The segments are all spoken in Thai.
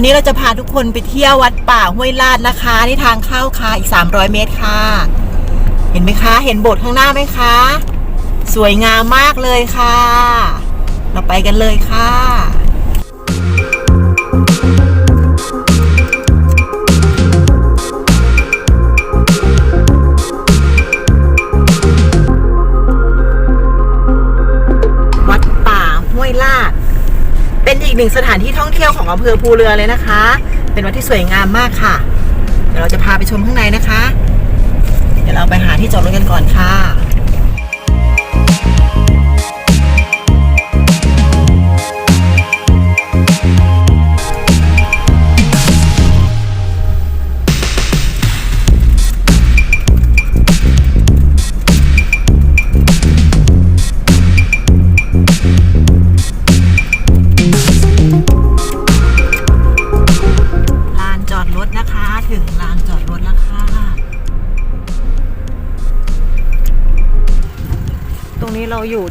วันนี้เราจะพาทุกคนไปเที่ยววัดป่าห้วยลาดนะคะที่ทางเข้าค่ะอีก 300 เมตรค่ะ เห็นไหมคะ เห็นโบสถ์ข้างหน้าไหมคะ สวยงามมากเลยค่ะ เราไปกันเลยค่ะ หนึ่งสถานที่ท่องเที่ยวของอำเภอภูเรือเลยนะคะ เป็นวัดที่สวยงามมากค่ะ เดี๋ยวเราจะพาไปชมข้างในนะคะ เดี๋ยวเราไปหาที่จอดรถกันก่อนค่ะ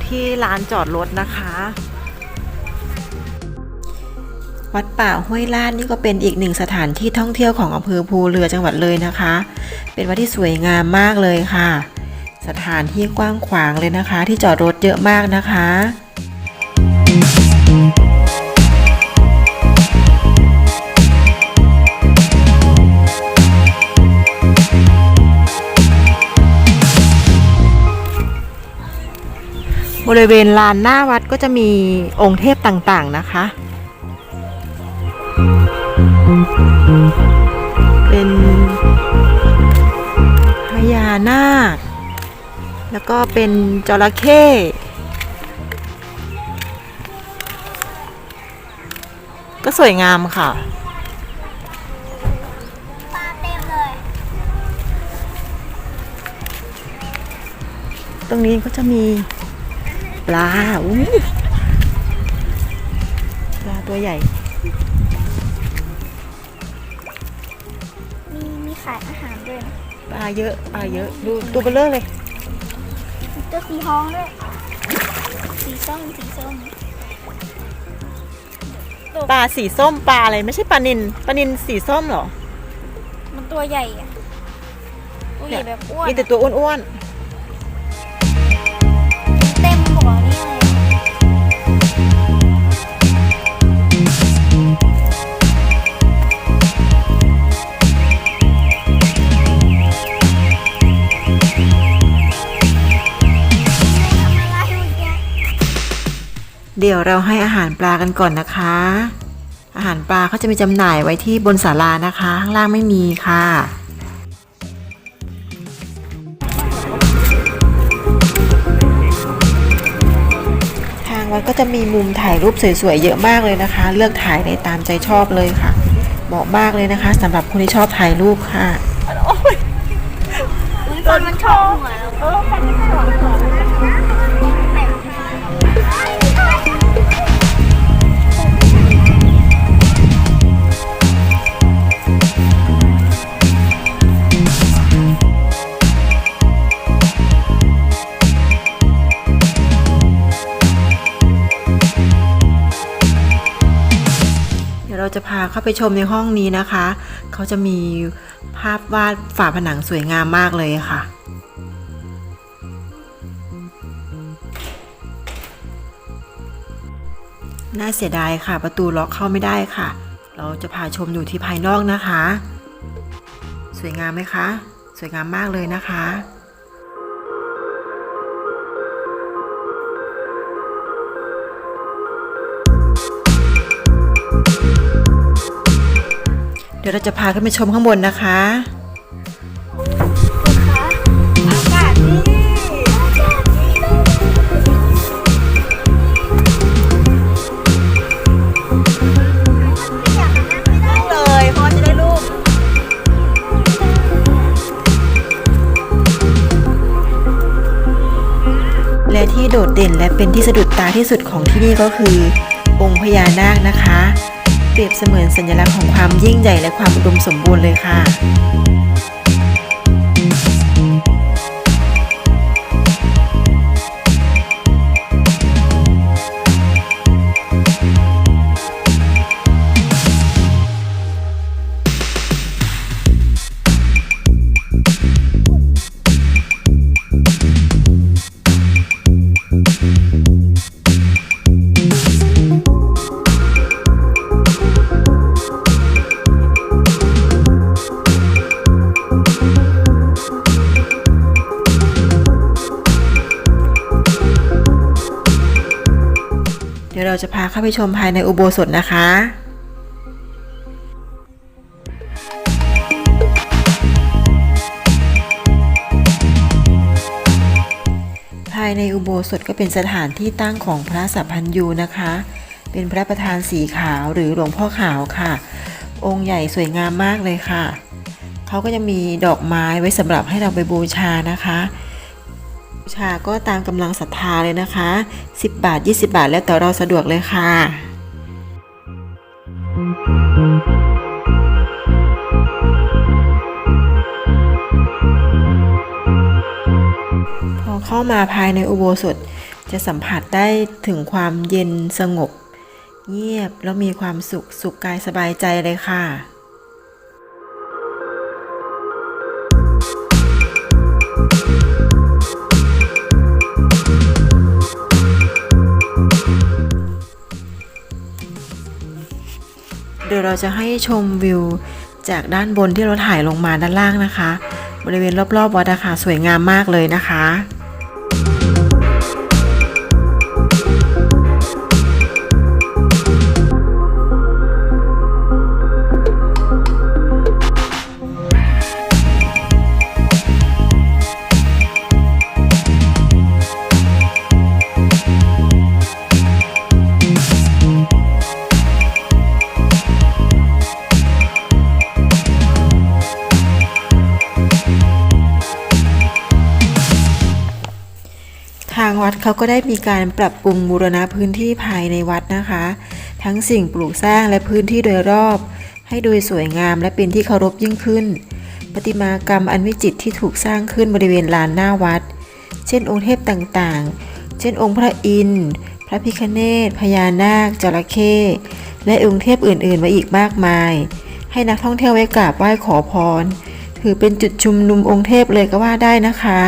ที่ลานจอดรถนะคะ วัดป่าห้วยลาดนี่ก็เป็นอีกหนึ่งสถานที่ท่องเที่ยวของอำเภอภูเรือจังหวัดเลยนะคะ เป็นวัดที่สวยงามมากเลยค่ะ สถานที่กว้างขวางเลยนะคะ ที่จอดรถเยอะมากนะคะ บริเวณลานหน้าวัดก็จะมีองค์เทพต่างๆนะคะ เป็นพญานาค แล้วก็เป็นจระเข้ก็สวยงามค่ะปลาเต็มเลย ตรงนี้ก็จะมี ปลาอุ้ยปลาตัวใหญ่ มีมีขายอาหารด้วยนะปลาเยอะปลาเยอะ ดูตัวเบลเลอร์เลย มีตัวสีทองด้วย สีส้มสีส้มปลาสีส้มปลาอะไรไม่ใช่ปลานินปลานินสีส้มเหรอ มันตัวใหญ่อะตัวใหญ่แบบอ้วนมีแต่ตัวอ้วนเเดี๋ยวเราให้อาหารปลากันก่อนนะคะ อาหารปลาเขาจะมีจำหน่ายไว้ที่บนศาลานะคะ ข้างล่างไม่มีค่ะ ทางวัดก็จะมีมุมถ่ายรูปสวยๆเยอะมากเลยนะคะ เลือกถ่ายในตามใจชอบเลยค่ะ เหมาะมากเลยนะคะสำหรับคนที่ชอบถ่ายรูปค่ะอุ้ยฟันมันชอบหัวแล้วเออฟันมันชอบหั ยวเราจะพาเข้าไปชมในห้องนี้นะคะ เขาจะมีภาพวาดฝาผนังสวยงามมากเลยค่ะน่าเสียดายค่ะ ประตูล็อกเข้าไม่ได้ค่ะ เราจะพาชมอยู่ที่ภายนอกนะคะ สวยงามไหมคะ สวยงามมากเลยนะคะเดี๋ยวเราจะพาขึ้นไปชมข้างบนนะคะอากาศดีอากาศดีอยากนั่งไม่ได้เลยพอจะได้รูปและที่โดดเด่นและเป็นที่สะดุดตาที่สุดของที่นี่ก็คือ องค์พญานาคนะคะ เปรียบเสมือนสัญลักษณ์ของความยิ่งใหญ่และความอุดมสมบูรณ์เลยค่ะ เราจะพาเข้าไปชมภายในอุโบสถนะคะภายในอุโบสถก็เป็นสถานที่ตั้งของพระสัพพัญยูนะคะ เป็นพระประธานสีขาวหรือหลวงพ่อขาวค่ะ องค์ใหญ่สวยงามมากเลยค่ะ เขาก็จะมีดอกไม้ไว้สำหรับให้เราไปบูชานะคะ ชาก็ตามกำลังศรัทธาเลยนะคะ 10 บาท 20 บาท แล้วแต่เราสะดวกเลยค่ะ พอเข้ามาภายในอุโบสถจะสัมผัสได้ถึงความเย็นสงบ เงียบแล้วมีความสุขสุขกายสบายใจเลยค่ะ เดี๋ยวเราจะให้ชมวิวจากด้านบนที่เราถ่ายลงมาด้านล่างนะคะ บริเวณรอบๆวัดนะคะสวยงามมากเลยนะคะางวัดเขาก็ได้มีการปรับปรุงบูรณะพื้นที่ภายในวัดนะคะ ทั้งสิ่งปลูกสร้างและพื้นที่โดยรอบ ให้ดูสวยงามและเป็นที่เคารพยิ่งขึ้น ประติมากรรมอันวิจิตรที่ถูกสร้างขึ้นบริเวณลานหน้าวัด เช่นองค์เทพต่างๆ เช่นองค์พระอินทร์พระพิคเนศพญานาค จระเข้และองค์เทพอื่นๆมาอีกมากมาย ให้นักท่องเที่ยวไว้กราบไหว้ขอพร ถือเป็นจุดชุมนุมองค์เทพเลยก็ว่าได้นะคะ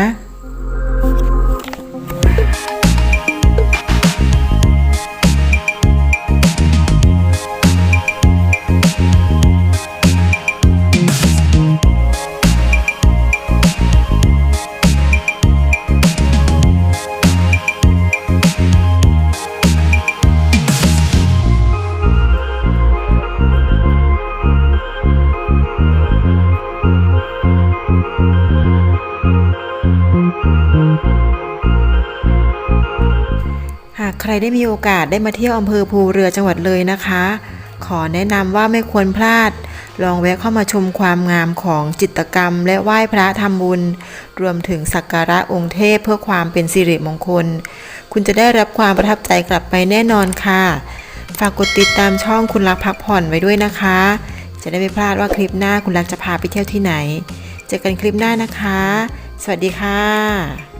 หากใครได้มีโอกาสได้มาเที่ยวอำเภอภูเรือจังหวัดเลยนะคะ ขอแนะนำว่าไม่ควรพลาด ลองแวะเข้ามาชมความงามของจิตรกรรม และไหว้พระทำบุญ รวมถึงสักการะองค์เทพเพื่อความเป็นสิริมงคล คุณจะได้รับความประทับใจกลับไปแน่นอนค่ะ ฝากกดติดตามช่องคุณรักพักผ่อนไว้ด้วยนะคะ จะได้ไม่พลาดว่าคลิปหน้าคุณรักจะพาไปเที่ยวที่ไหน เจอกันคลิปหน้านะคะ สวัสดีค่ะ